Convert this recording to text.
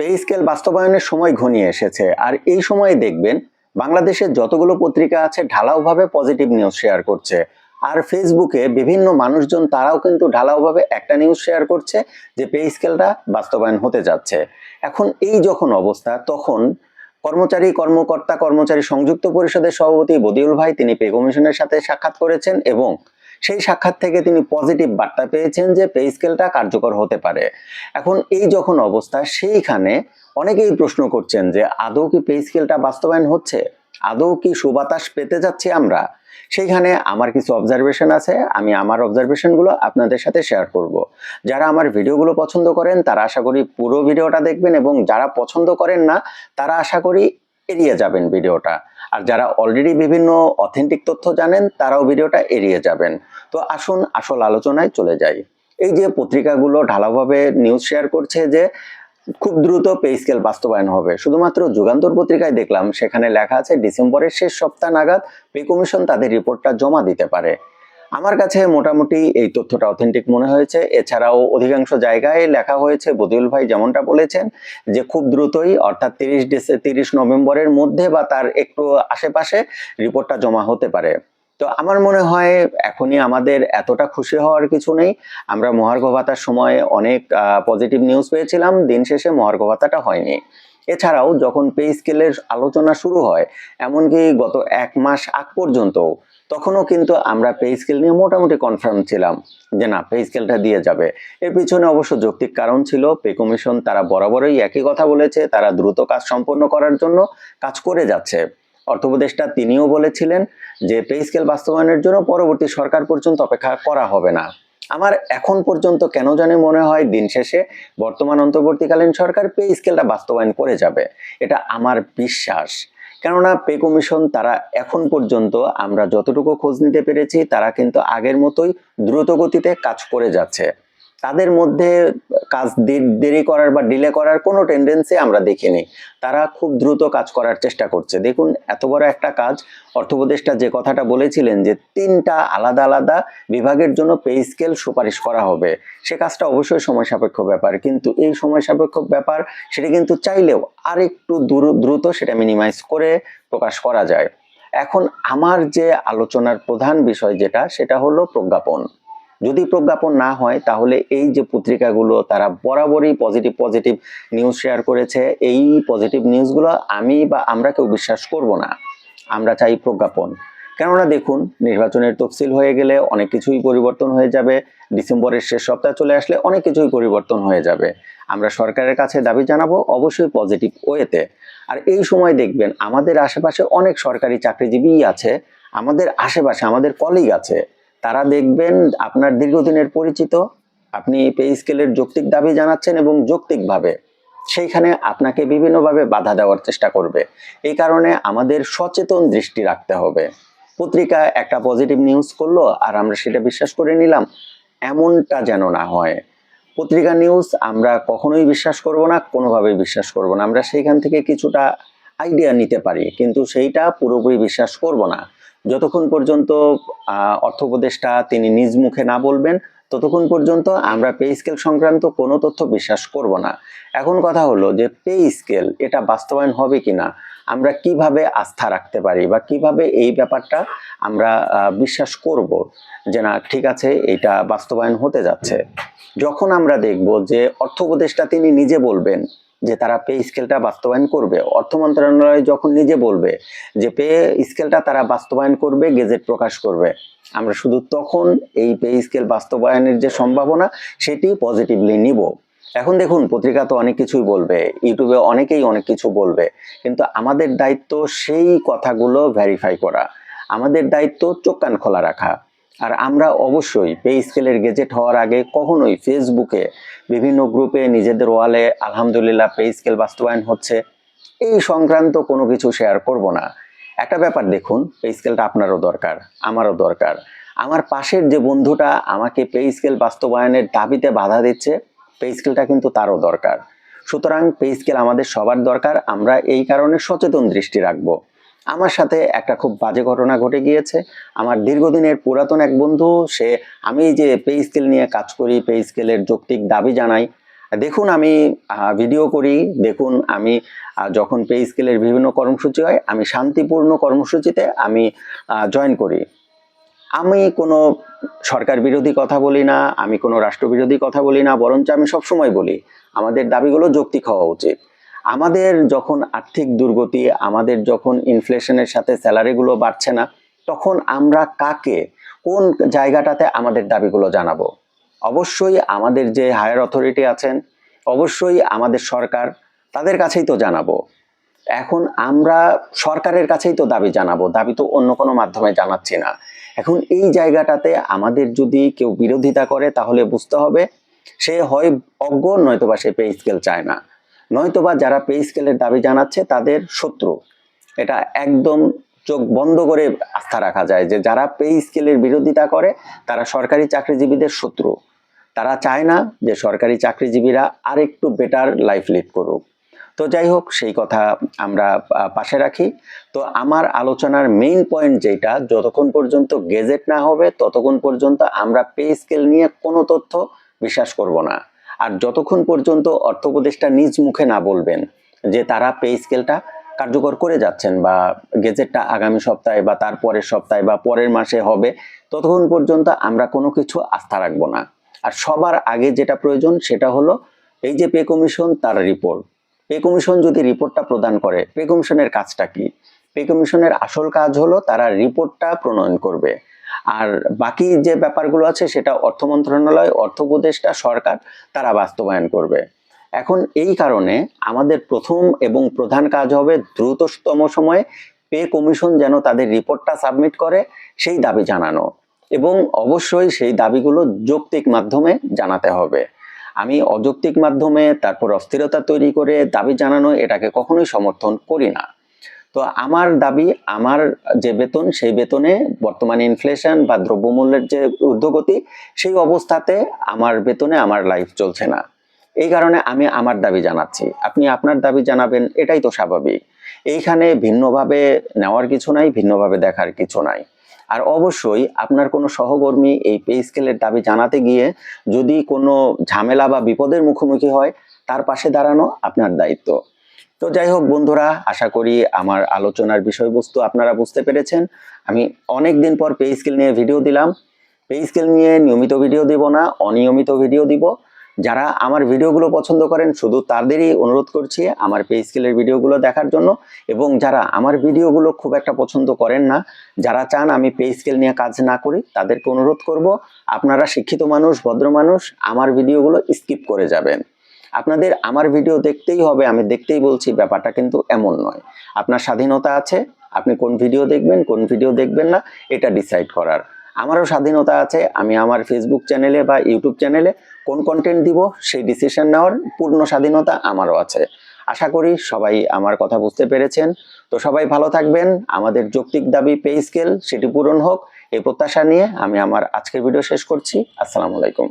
Pay scale বাস্তবায়নের সময় ঘনিয়ে এসেছে। আর এই সময়ে দেখবেন বাংলাদেশের যতগুলো পত্রিকা আছে, ঢালাওভাবে পজিটিভ নিউজ শেয়ার করছে। আর ফেসবুকে বিভিন্ন মানুষজন, তারাও কিন্তু ঢালাওভাবে একটা নিউজ শেয়ার করছে যে পে স্কেলটা বাস্তবায়ন হতে যাচ্ছে। এখন এই যখন অবস্থা, তখন কর্মচারী, কর্মকর্তা, কর্মচারী সংযুক্ত পরিষদের সভাপতি বদিউল ভাই, তিনি পে কমিশনের সাথে সাক্ষাৎ করেছেন এবং সেই সাক্ষাৎ থেকে তিনি পজিটিভ বার্তা পেয়েছেন যে পে স্কেলটা কার্যকর হতে পারে। এখন এই যখন অবস্থা, সেইখানে অনেকেই প্রশ্ন করছেন যে, আদৌ কি পে স্কেলটা বাস্তবায়ন হচ্ছে? আদৌ কি সুবাতাস পেতে যাচ্ছি আমরা? সেইখানে আমার কিছু অবজারভেশন আছে, আমি আমার অবজারভেশনগুলো আপনাদের সাথে শেয়ার করব। যারা আমার ভিডিওগুলো পছন্দ করেন, তারা আশা করি পুরো ভিডিওটা দেখবেন এবং যারা পছন্দ করেন না, তারা আশা করি এড়িয়ে যাবেন ভিডিওটা। আর যারা অলরেডি বিভিন্ন অথেন্টিক তথ্য জানেন, তারাও ভিডিওটা এড়িয়ে যাবেন। তো আসুন আসল আলোচনায় চলে যাই। এই যে পত্রিকাগুলো ঢালাভাবে নিউজ শেয়ার করছে যে, খুব দ্রুত পে স্কেল বাস্তবায়ন হবে। শুধুমাত্র যুগান্তর পত্রিকায় দেখলাম, সেখানে লেখা আছে, ডিসেম্বরের শেষ সপ্তাহ নাগাদ পে কমিশন তাদের রিপোর্টটা জমা দিতে পারে। আমার কাছে মোটামুটি এই তথ্যটা অথেন্টিক মনে হয়েছে। এছাড়াও অধিকাংশ জায়গায় লেখা হয়েছে, বদিউল ভাই যেমনটা বলেছেন, যে খুব দ্রুতই, অর্থাৎ তিরিশ ডিসে তিরিশ নভেম্বরের মধ্যে বা তার একটু আশেপাশে রিপোর্টটা জমা হতে পারে। তো আমার মনে হয় এখনই আমাদের এতটা খুশি হওয়ার কিছু নেই। আমরা মহার্ঘ ভাতার সময় অনেক পজিটিভ নিউজ পেয়েছিলাম, দিন শেষে মহার্ঘ ভাতাটা হয়নি। এছাড়াও যখন পে স্কেলের আলোচনা শুরু হয়, এমনকি গত এক মাস আগ পর্যন্ত তখনও কিন্তু আমরা পে স্কেল নিয়ে মোটামুটি কনফার্ম ছিলাম যে না পে স্কেলটা দিয়ে যাবে। এর পিছনে অবশ্য যৌক্তিক কারণ ছিল পে কমিশন তারা বরাবরই একই কথা বলেছে, তারা দ্রুত কাজ সম্পন্ন করার জন্য কাজ করে যাচ্ছে। অর্থ উপদেষ্টা তিনিও বলেছিলেন যে পে স্কেল বাস্তবায়নের জন্য পরবর্তী সরকার পর্যন্ত অপেক্ষা করা হবে না। আমার এখন পর্যন্ত কেন জানি মনে হয় দিন শেষে বর্তমান অন্তর্বর্তীকালীন সরকার পে স্কেলটা বাস্তবায়ন করে যাবে। এটা আমার বিশ্বাস। কেননা পে কমিশন তারা এখন পর্যন্ত আমরা যতটুকু খোঁজ নিতে পেরেছি, তারা কিন্তু আগের মতোই দ্রুত গতিতে কাজ করে যাচ্ছে। তাদের মধ্যে কাজ দেরি করার বা ডিলে করার কোনো টেন্ডেন্সি আমরা দেখিনি। তারা খুব দ্রুত কাজ করার চেষ্টা করছে। দেখুন, এত বড় একটা কাজ। অর্থ উপদেষ্টা যে কথাটা বলেছিলেন যে তিনটা আলাদা আলাদা বিভাগের জন্য পে স্কেল সুপারিশ করা হবে। সে কাজটা অবশ্যই সময় সাপেক্ষ ব্যাপার। কিন্তু এই সময় সাপেক্ষ ব্যাপার সেটা কিন্তু চাইলেও আরেকটু দ্রু- দ্রুত সেটা মিনিমাইজ করে প্রকাশ করা যায়। এখন আমার যে আলোচনার প্রধান বিষয় যেটা, সেটা হলো প্রজ্ঞাপন। যদি প্রজ্ঞাপন না হয়, তাহলে এই যে পত্রিকাগুলো তারা বরাবরই পজিটিভ পজিটিভ নিউজ শেয়ার করেছে, এই পজিটিভ নিউজগুলো আমি বা আমরা কেউ বিশ্বাস করব না। আমরা চাই প্রজ্ঞাপন। কেননা দেখুন, নির্বাচনের তফসিল হয়ে গেলে অনেক কিছুই পরিবর্তন হয়ে যাবে, ডিসেম্বরের শেষ সপ্তাহ চলে আসলে অনেক কিছুই পরিবর্তন হয়ে যাবে। আমরা সরকারের কাছে দাবি জানাব অবশ্যই পজিটিভ ওয়েতে। আর এই সময় দেখবেন, আমাদের আশেপাশে অনেক সরকারি চাকরিজীবী আছে, আমাদের আশেপাশে, আমাদের কলিগ আছে। তারা দেখবেন আপনার দীর্ঘদিনের পরিচিত, আপনি পে স্কেলের যৌক্তিক দাবি জানাচ্ছেন এবং যৌক্তিকভাবে সেইখানে আপনাকে বিভিন্নভাবে বাধা দেওয়ার চেষ্টা করবে। এই কারণে আমাদের সচেতন দৃষ্টি রাখতে হবে। পত্রিকা একটা পজিটিভ নিউজ করল আর আমরা সেটা বিশ্বাস করে নিলাম, এমনটা যেন না হয়। পত্রিকা নিউজ আমরা কখনোই বিশ্বাস করব না, কোনোভাবেই বিশ্বাস করব না। আমরা সেইখান থেকে কিছুটা আইডিয়া নিতে পারি, কিন্তু সেইটা পুরোপুরি বিশ্বাস করব না। যতক্ষণ পর্যন্ত অর্থ উপদেষ্টা তিনি নিজ মুখে না বলবেন, ততক্ষণ পর্যন্ত আমরা পে স্কেল সংক্রান্ত কোনো তথ্য বিশ্বাস করব না। এখন কথা হলো যে, পে স্কেল এটা বাস্তবায়ন হবে কিনা, আমরা কীভাবে আস্থা রাখতে পারি বা কীভাবে এই ব্যাপারটা আমরা বিশ্বাস করব যে, না, ঠিক আছে এটা বাস্তবায়ন হতে যাচ্ছে। যখন আমরা দেখব যে অর্থ উপদেষ্টা তিনি নিজে বলবেন যে তারা পে স্কেলটা বাস্তবায়ন করবে। অর্থ মন্ত্রণালয় যখন নিজে বলবে যে পে স্কেলটা তারা বাস্তবায়ন করবে, গেজেট প্রকাশ করবে। আমরা শুধু তখন এই পে স্কেল বাস্তবায়নের যে সম্ভাবনা, সেটি পজিটিভলি নিব। এখন দেখুন, পত্রিকা তো অনেক কিছুই বলবে, ইউটিউবে অনেকেই অনেক কিছু বলবে, কিন্তু আমাদের দায়িত্ব সেই কথাগুলো ভেরিফাই করা। আমাদের দায়িত্ব চোখ কান খোলা রাখা। আর আমরা অবশ্যই পে স্কেলের গেজেট হওয়ার আগে কখনোই ফেসবুকে বিভিন্ন গ্রুপে নিজেদের ওয়ালে আলহামদুলিল্লাহ পে স্কেল বাস্তবায়ন হচ্ছে। এই সংক্রান্ত কোনো কিছু শেয়ার করব না। একটা ব্যাপার দেখুন পে স্কেলটা আপনারও দরকার, আমারও দরকার। আমার পাশের যে বন্ধুটা আমাকে পে স্কেল বাস্তবায়নের দাবিতে বাধা দিচ্ছে পে স্কেলটা কিন্তু তারও দরকার। সুতরাং পে স্কেল আমাদের সবার দরকার, আমরা এই কারণে সচেতন দৃষ্টি রাখব। আমার সাথে একটা খুব বাজে ঘটনা ঘটে গিয়েছে। আমার দীর্ঘদিনের পুরাতন এক বন্ধু, সে আমি যে পে স্কেল নিয়ে কাজ করি পে স্কেলের যৌক্তিক দাবি জানাই, দেখুন আমি ভিডিও করি, দেখুন আমি যখন পে স্কেলের বিভিন্ন কর্মসূচি হয়, আমি শান্তিপূর্ণ কর্মসূচিতে আমি জয়েন করি। আমি কোনো সরকার বিরোধী কথা বলি না, আমি কোনো রাষ্ট্রবিরোধী কথা বলি না, বরঞ্চ আমি সবসময় বলি, আমাদের দাবিগুলো যৌক্তিক হওয়া উচিত। আমাদের যখন আর্থিক দুর্গতি, আমাদের যখন ইনফ্লেশনের সাথে স্যালারিগুলো বাড়ছে না, তখন আমরা কাকে, কোন জায়গাটাতে আমাদের দাবিগুলো জানাব? অবশ্যই আমাদের যে হায়ার অথরিটি আছেন, অবশ্যই আমাদের সরকার তাদের কাছেই তো জানাব। এখন আমরা সরকারের কাছেই তো দাবি জানাব, দাবি তো অন্য কোনো মাধ্যমে জানাচ্ছি না। এখন এই জায়গাটাতে আমাদের যদি কেউ বিরোধিতা করে, তাহলে বুঝতে হবে সে হয় অজ্ঞ, নয়তোবা সে পে স্কেল চায় না। নয়তোবা যারা পে স্কেলের দাবি জানাচ্ছে তাদের শত্রু। এটা একদম চোখ বন্ধ করে আস্থা রাখা যায় যে যারা পে স্কেলের বিরোধিতা করে, তারা সরকারি চাকরিজীবীদের শত্রু। তারা চায় না যে সরকারি চাকরিজীবীরা আর একটু বেটার লাইফ লিড করুক। তো যাই হোক, সেই কথা আমরা পাশে রাখি। তো আমার আলোচনার মেইন পয়েন্ট যেটা, যতক্ষণ পর্যন্ত গেজেট না হবে, ততক্ষণ পর্যন্ত আমরা পে স্কেল নিয়ে কোনো তথ্য বিশ্বাস করব না। আর যতক্ষণ পর্যন্ত অর্থ উপদেষ্টা নিজ মুখে না বলবেন যে তারা পে স্কেলটা কার্যকর করে যাচ্ছেন বা গেজেটটা আগামী সপ্তাহে বা তার পরের সপ্তাহে বা পরের মাসে হবে, ততক্ষণ পর্যন্ত আমরা কোনো কিছু আস্থা রাখব না। আর সবার আগে যেটা প্রয়োজন সেটা হলো এই যে পে কমিশন, তার রিপোর্ট পে কমিশন যদি রিপোর্টটা প্রদান করে, পে কমিশনের কাজটা কি? পে কমিশনের আসল কাজ হলো তারা রিপোর্টটা প্রণয়ন করবে। আর বাকি যে ব্যাপারগুলো আছে সেটা অর্থ মন্ত্রণালয়, অর্থ উপদেষ্টা, সরকার, তারা বাস্তবায়ন করবে। এখন এই কারণে আমাদের প্রথম এবং প্রধান কাজ হবে দ্রুততম সময়ে পে কমিশন যেন তাদের রিপোর্টটা সাবমিট করে, সেই দাবি জানানো। এবং অবশ্যই সেই দাবিগুলো যৌক্তিক মাধ্যমে জানাতে হবে। আমি অযৌক্তিক মাধ্যমে তারপর অস্থিরতা তৈরি করে দাবি জানানো এটাকে কখনোই সমর্থন করি না। তো আমার দাবি, আমার যে বেতন, সেই বেতনে বর্তমানে ইনফ্লেশন বা দ্রব্যমূল্যের যে ঊর্ধ্বগতি, সেই অবস্থাতে আমার বেতনে আমার লাইফ চলছে না। এই কারণে আমি আমার দাবি জানাচ্ছি। আপনি আপনার দাবি জানাবেন, এটাই তো স্বাভাবিক। এইখানে ভিন্নভাবে নেওয়ার কিছু নাই, ভিন্নভাবে দেখার কিছু নাই। আর অবশ্যই আপনার কোনো সহকর্মী এই পে স্কেলের দাবি জানাতে গিয়ে যদি কোনো ঝামেলা বা বিপদের মুখোমুখি হয়, তার পাশে দাঁড়ানো আপনার দায়িত্ব। তো যাই হোক বন্ধুরা, আশা করি আমার আলোচনার বিষয়বস্তু আপনারা বুঝতে পেরেছেন। আমি অনেক দিন পর পে স্কেল নিয়ে ভিডিও দিলাম। পে স্কেল নিয়ে নিয়মিত ভিডিও দিব না, অনিয়মিত ভিডিও দিব। যারা আমার ভিডিওগুলো পছন্দ করেন, শুধু তাদেরই অনুরোধ করছি আমার পে স্কেলের ভিডিওগুলো দেখার জন্য। এবং যারা আমার ভিডিওগুলো খুব একটা পছন্দ করেন না, যারা চান আমি পে স্কেল নিয়ে কাজ না করি, তাদেরকে অনুরোধ করব, আপনারা শিক্ষিত মানুষ, ভদ্র মানুষ, আমার ভিডিওগুলো স্কিপ করে যাবেন। আপনাদের আমার ভিডিও দেখতেই হবে, আমি দেখতেই বলছি ব্যাপারটা কিন্তু এমন নয়। আপনার স্বাধীনতা আছে, আপনি কোন ভিডিও দেখবেন, কোন ভিডিও দেখবেন না, এটা ডিসাইড করার। আমারও স্বাধীনতা আছে, আমি আমার ফেসবুক চ্যানেলে বা ইউটিউব চ্যানেলে কোন কন্টেন্ট দিব, সেই ডিসিশন নেওয়ার পূর্ণ স্বাধীনতা আমারও আছে। আশা করি সবাই আমার কথা বুঝতে পেরেছেন। তো সবাই ভালো থাকবেন। আমাদের যৌক্তিক দাবি পে স্কেল সেটি পূরণ হোক। এই প্রত্যাশা নিয়ে আমি আমার আজকের ভিডিও শেষ করছি। আসসালামু আলাইকুম।